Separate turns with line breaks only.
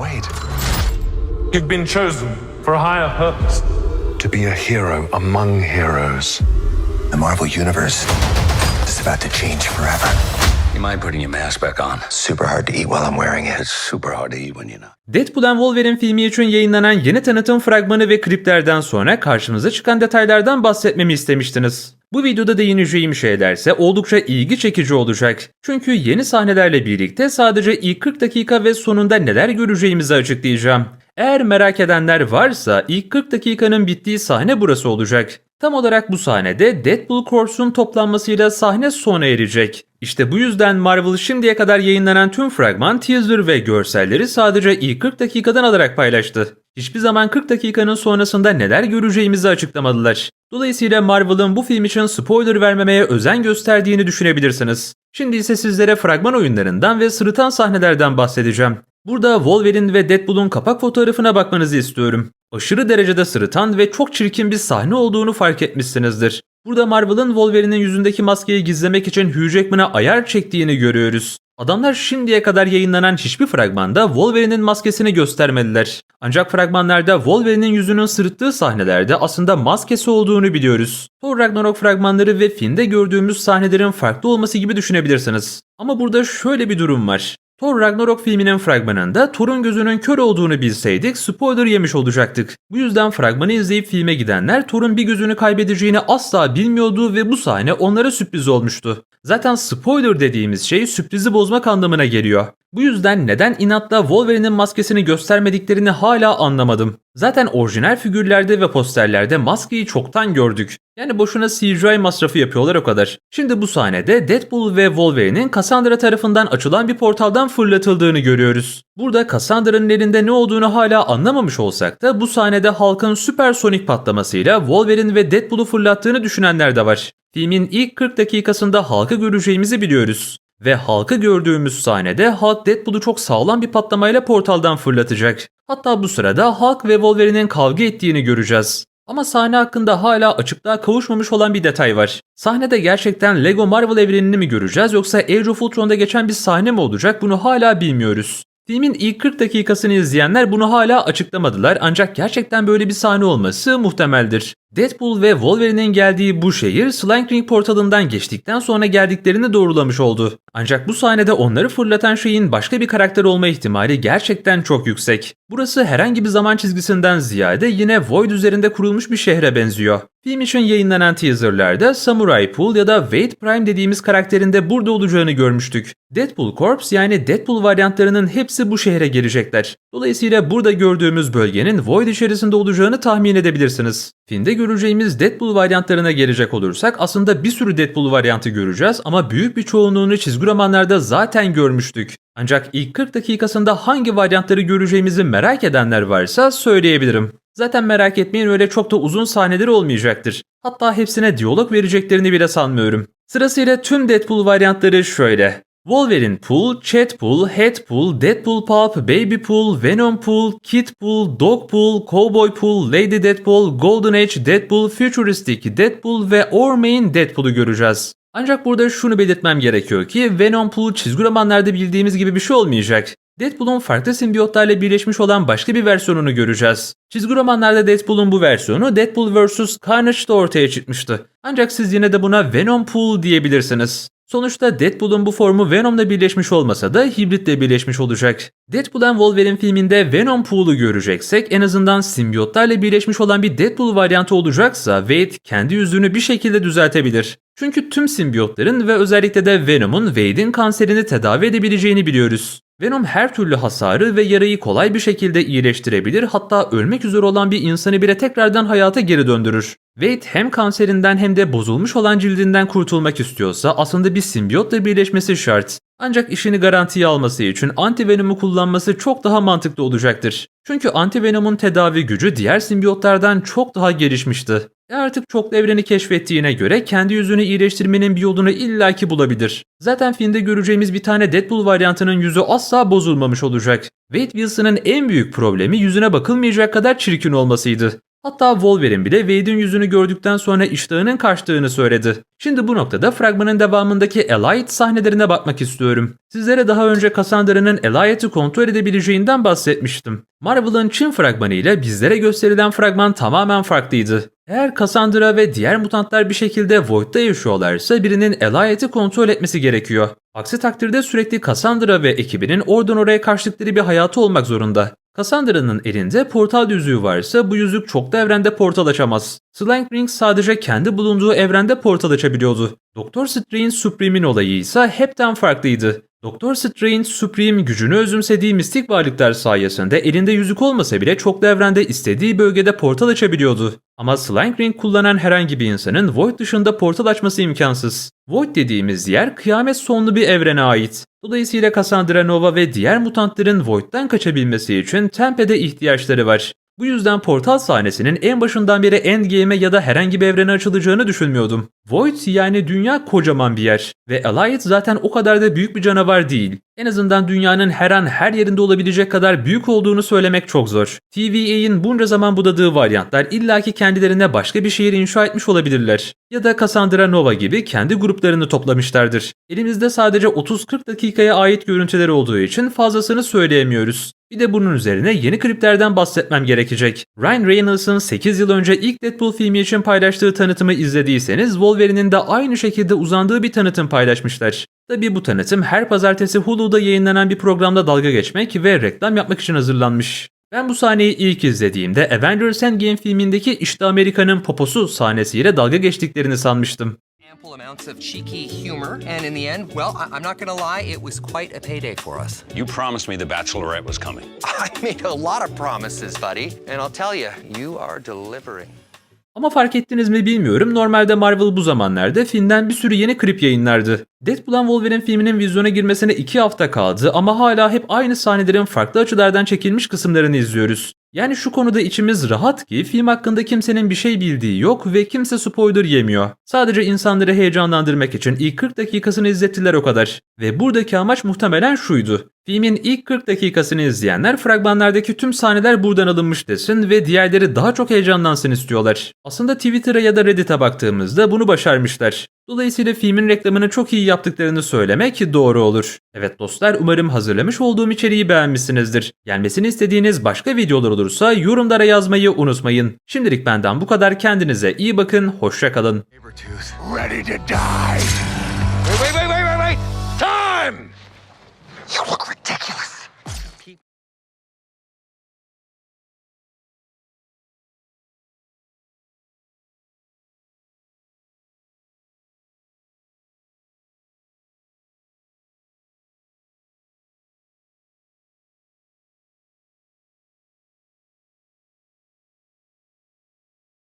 Wade,
You've been chosen for a higher purpose.
to be a hero among heroes.
The Marvel Universe is about to change forever.
You mind putting your mask back on?
Super hard to eat while I'm wearing it.
It's super hard to eat when you're not.
Deadpool and Wolverine filmi için yayınlanan yeni tanıtım fragmanı ve kliplerden sonra karşımıza çıkan detaylardan bahsetmemi istemiştiniz. Bu videoda değineceğim şeylerse oldukça ilgi çekici olacak. Çünkü yeni sahnelerle birlikte sadece ilk 40 dakika ve sonunda neler göreceğimizi açıklayacağım. Eğer merak edenler varsa ilk 40 dakikanın bittiği sahne burası olacak. Tam olarak bu sahnede Deadpool Corps'un toplanmasıyla sahne sona erecek. İşte bu yüzden Marvel şimdiye kadar yayınlanan tüm fragman, teaser ve görselleri sadece ilk 40 dakikadan alarak paylaştı. Hiçbir zaman 40 dakikanın sonrasında neler göreceğimizi açıklamadılar. Dolayısıyla Marvel'ın bu film için spoiler vermemeye özen gösterdiğini düşünebilirsiniz. Şimdi ise sizlere fragman oyunlarından ve sırıtan sahnelerden bahsedeceğim. Burada Wolverine ve Deadpool'un kapak fotoğrafına bakmanızı istiyorum. Aşırı derecede sırıtan ve çok çirkin bir sahne olduğunu fark etmişsinizdir. Burada Marvel'ın Wolverine'in yüzündeki maskeyi gizlemek için Hugh Jackman'a ayar çektiğini görüyoruz. Adamlar şimdiye kadar yayınlanan hiçbir fragmanda Wolverine'in maskesini göstermediler. Ancak fragmanlarda Wolverine'in yüzünün sırıttığı sahnelerde aslında maskesi olduğunu biliyoruz. Thor Ragnarok fragmanları ve filmde gördüğümüz sahnelerin farklı olması gibi düşünebilirsiniz. Ama burada şöyle bir durum var. Thor Ragnarok filminin fragmanında Thor'un gözünün kör olduğunu bilseydik spoiler yemiş olacaktık. Bu yüzden fragmanı izleyip filme gidenler Thor'un bir gözünü kaybedeceğini asla bilmiyordu ve bu sahne onlara sürpriz olmuştu. Zaten spoiler dediğimiz şey sürprizi bozmak anlamına geliyor. Bu yüzden neden inatla Wolverine'in maskesini göstermediklerini hala anlamadım. Zaten orijinal figürlerde ve posterlerde maskeyi çoktan gördük. Yani boşuna CGI masrafı yapıyorlar o kadar. Şimdi bu sahnede Deadpool ve Wolverine'in Cassandra tarafından açılan bir portaldan fırlatıldığını görüyoruz. Burada Cassandra'nın elinde ne olduğunu hala anlamamış olsak da bu sahnede Hulk'ın süpersonik patlamasıyla Wolverine ve Deadpool'u fırlattığını düşünenler de var. Filmin ilk 40 dakikasında Hulk'ı göreceğimizi biliyoruz. Ve Hulk'ı gördüğümüz sahnede Hulk Deadpool'u çok sağlam bir patlamayla portaldan fırlatacak. Hatta bu sırada Hulk ve Wolverine'in kavga ettiğini göreceğiz. Ama sahne hakkında hala açıklığa kavuşmamış olan bir detay var. Sahnede gerçekten Lego Marvel evrenini mi göreceğiz yoksa Age of Ultron'da geçen bir sahne mi olacak bunu hala bilmiyoruz. Filmin ilk 40 dakikasını izleyenler bunu hala açıklamadılar ancak gerçekten böyle bir sahne olması muhtemeldir. Deadpool ve Wolverine'in geldiği bu şehir Slank Ring portalından geçtikten sonra geldiklerini doğrulamış oldu. Ancak bu sahnede onları fırlatan şeyin başka bir karakter olma ihtimali gerçekten çok yüksek. Burası herhangi bir zaman çizgisinden ziyade yine Void üzerinde kurulmuş bir şehre benziyor. Film için yayınlanan teaserlarda Samurai Pool ya da Wade Prime dediğimiz karakterin de burada olacağını görmüştük. Deadpool Corps yani Deadpool varyantlarının hepsi bu şehre gelecekler. Dolayısıyla burada gördüğümüz bölgenin Void içerisinde olacağını tahmin edebilirsiniz. Filmde göreceğimiz Deadpool varyantlarına gelecek olursak aslında bir sürü Deadpool varyantı göreceğiz ama büyük bir çoğunluğunu çizgi romanlarda zaten görmüştük. Ancak ilk 40 dakikasında hangi varyantları göreceğimizi merak edenler varsa söyleyebilirim. Zaten merak etmeyin öyle çok da uzun sahneleri olmayacaktır. Hatta hepsine diyalog vereceklerini bile sanmıyorum. Sırasıyla tüm Deadpool varyantları şöyle. Wolverine Pool, Chat Pool, Head Pool, Deadpool Pulp, Baby Pool, Venom Pool, Kid Pool, Dog Pool, Cowboy Pool, Lady Deadpool, Golden Age Deadpool, Futuristic Deadpool ve Ormain Deadpool'u göreceğiz. Ancak burada şunu belirtmem gerekiyor ki Venom Pool çizgi romanlarda bildiğimiz gibi bir şey olmayacak. Deadpool'un farklı simbiyotlarla birleşmiş olan başka bir versiyonunu göreceğiz. Çizgi romanlarda Deadpool'un bu versiyonu Deadpool vs. Carnage'da ortaya çıkmıştı. Ancak siz yine de buna Venom Pool diyebilirsiniz. Sonuçta Deadpool'un bu formu Venom'la birleşmiş olmasa da hibritle birleşmiş olacak. Deadpool and Wolverine filminde Venom Pool'u göreceksek en azından simbiyotlarla birleşmiş olan bir Deadpool varyantı olacaksa Wade kendi yüzünü bir şekilde düzeltebilir. Çünkü tüm simbiyotların ve özellikle de Venom'un Wade'in kanserini tedavi edebileceğini biliyoruz. Venom her türlü hasarı ve yarayı kolay bir şekilde iyileştirebilir hatta ölmek üzere olan bir insanı bile tekrardan hayata geri döndürür. Wade hem kanserinden hem de bozulmuş olan cildinden kurtulmak istiyorsa aslında bir simbiyotla birleşmesi şart. Ancak işini garantiye alması için antivenom'u kullanması çok daha mantıklı olacaktır. Çünkü antivenom'un tedavi gücü diğer simbiyotlardan çok daha gelişmişti. E artık çoklu evreni keşfettiğine göre kendi yüzünü iyileştirmenin bir yolunu illaki bulabilir. Zaten filmde göreceğimiz bir tane Deadpool varyantının yüzü asla bozulmamış olacak. Wade Wilson'ın en büyük problemi yüzüne bakılmayacak kadar çirkin olmasıydı. Hatta Wolverine bile Wade'in yüzünü gördükten sonra iştahının kaçtığını söyledi. Şimdi bu noktada fragmanın devamındaki Elliot sahnelerine bakmak istiyorum. Sizlere daha önce Cassandra'nın Elliot'ı kontrol edebileceğinden bahsetmiştim. Marvel'ın Çin fragmanı ile bizlere gösterilen fragman tamamen farklıydı. Eğer Cassandra ve diğer mutantlar bir şekilde Void'da yaşıyorlarsa birinin Elliot'ı kontrol etmesi gerekiyor. Aksi takdirde sürekli Cassandra ve ekibinin oradan oraya kaçtıkları bir hayatı olmak zorunda. Cassandra'nın elinde portal yüzüğü varsa bu yüzük çoklu evrende portal açamaz. Slank Ring sadece kendi bulunduğu evrende portal açabiliyordu. Doktor Strange Supreme'in olayı ise hepten farklıydı. Doktor Strange Supreme gücünü özümsediği mistik varlıklar sayesinde elinde yüzük olmasa bile çoklu evrende istediği bölgede portal açabiliyordu. Ama Slank Ring kullanan herhangi bir insanın Void dışında portal açması imkansız. Void dediğimiz yer kıyamet sonlu bir evrene ait. Dolayısıyla Cassandra ve diğer mutantların Void'den kaçabilmesi için Tempe'de ihtiyaçları var. Bu yüzden portal sahnesinin en başından beri Endgame'e ya da herhangi bir evrene açılacağını düşünmüyordum. Void yani dünya kocaman bir yer ve Elliot zaten o kadar da büyük bir canavar değil. En azından dünyanın her an her yerinde olabilecek kadar büyük olduğunu söylemek çok zor. TVA'in bunca zaman budadığı varyantlar illaki kendilerine başka bir şehir inşa etmiş olabilirler. Ya da Cassandra Nova gibi kendi gruplarını toplamışlardır. Elimizde sadece 30-40 dakikaya ait görüntüler olduğu için fazlasını söyleyemiyoruz. Bir de bunun üzerine yeni kliplerden bahsetmem gerekecek. Ryan Reynolds'ın 8 yıl önce ilk Deadpool filmi için paylaştığı tanıtımı izlediyseniz Wolverine'in de aynı şekilde uzandığı bir tanıtım paylaşmışlar. Tabi bu tanıtım her pazartesi Hulu'da yayınlanan bir programda dalga geçmek ve reklam yapmak için hazırlanmış. Ben bu sahneyi ilk izlediğimde Avengers Endgame filmindeki işte Amerika'nın poposu sahnesiyle dalga geçtiklerini sanmıştım.
ample amounts of cheeky humor, and in the end, well, I- I'm not gonna lie, it was quite a payday for us.
You promised me the Bachelorette was coming.
I made a lot of promises, buddy, and I'll tell you, you are delivering.
Ama fark ettiniz mi bilmiyorum. Normalde Marvel bu zamanlarda filmden bir sürü yeni klip yayınlardı. Deadpool and Wolverine filminin vizyona girmesine 2 hafta kaldı ama hala hep aynı sahnelerin farklı açılardan çekilmiş kısımlarını izliyoruz. Yani şu konuda içimiz rahat ki film hakkında kimsenin bir şey bildiği yok ve kimse spoiler yemiyor. Sadece insanları heyecanlandırmak için ilk 40 dakikasını izlettiler o kadar. Ve buradaki amaç muhtemelen şuydu. Filmin ilk 40 dakikasını izleyenler fragmanlardaki tüm sahneler buradan alınmış desin ve diğerleri daha çok heyecanlansın istiyorlar. Aslında Twitter'a ya da Reddit'e baktığımızda bunu başarmışlar. Dolayısıyla filmin reklamını çok iyi yaptıklarını söylemek doğru olur. Evet dostlar umarım hazırlamış olduğum içeriği beğenmişsinizdir. Gelmesini istediğiniz başka videolar olursa yorumlara yazmayı unutmayın. Şimdilik benden bu kadar kendinize iyi bakın, hoşça kalın.
Ready to die.
Wait.